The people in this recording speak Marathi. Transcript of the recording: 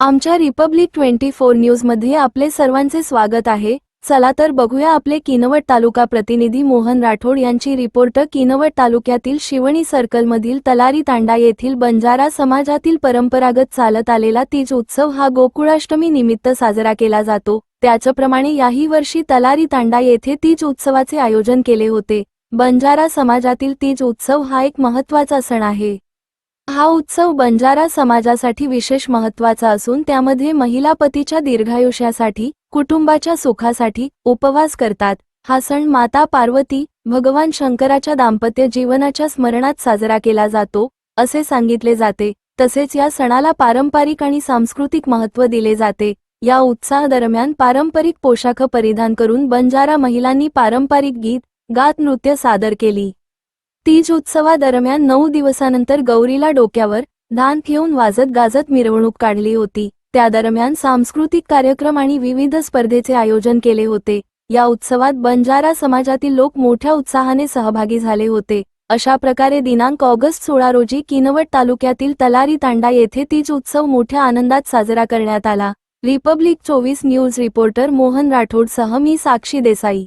आमच्या रिपब्लिक ट्वेंटी फोर न्यूजमध्ये आपले सर्वांचे स्वागत आहे. चला तर बघूया आपले किनवट तालुका प्रतिनिधी मोहन राठोड यांची रिपोर्ट. किनवट तालुक्यातील शिवणी सर्कलमधील तलारी तांडा येथील बंजारा समाजातील परंपरागत चालत आलेला तीज उत्सव हा गोकुळाष्टमी निमित्त साजरा केला जातो. त्याचप्रमाणे याही वर्षी तलारी तांडा येथे तीज उत्सवाचे आयोजन केले होते. बंजारा समाजातील तीज उत्सव हा एक महत्त्वाचा सण आहे. हा उत्सव बंजारा समाजासाठी विशेष महत्त्वाचा असून त्यामध्ये महिला पतीच्या दीर्घायुष्यासाठी कुटुंबाच्या सुखासाठी उपवास करतात. हा सण माता पार्वती भगवान शंकराच्या दाम्पत्य जीवनाच्या स्मरणात साजरा केला जातो असे सांगितले जाते. तसेच या सणाला पारंपरिक आणि सांस्कृतिक महत्त्व दिले जाते. या उत्साहादरम्यान पारंपरिक पोशाख परिधान करून बंजारा महिलांनी पारंपरिक गीत गात नृत्य सादर केली. तीज उत्सवादरम्यान नऊ दिवसानंतर गौरीला डोक्यावर धान ठेवून वाजत गाजत मिरवणूक काढली होती. त्या दरम्यान सांस्कृतिक कार्यक्रम आणि विविध स्पर्धेचे आयोजन केले होते. या उत्सवात बंजारा समाजातील लोक मोठ्या उत्साहाने सहभागी झाले होते. अशा प्रकारे दिनांक ऑगस्ट सोळा रोजी किनवट तालुक्यातील तलारी तांडा येथे तीज उत्सव मोठ्या आनंदात साजरा करण्यात आला. रिपब्लिक चोवीस न्यूज रिपोर्टर मोहन राठोडसह मी साक्षी देसाई.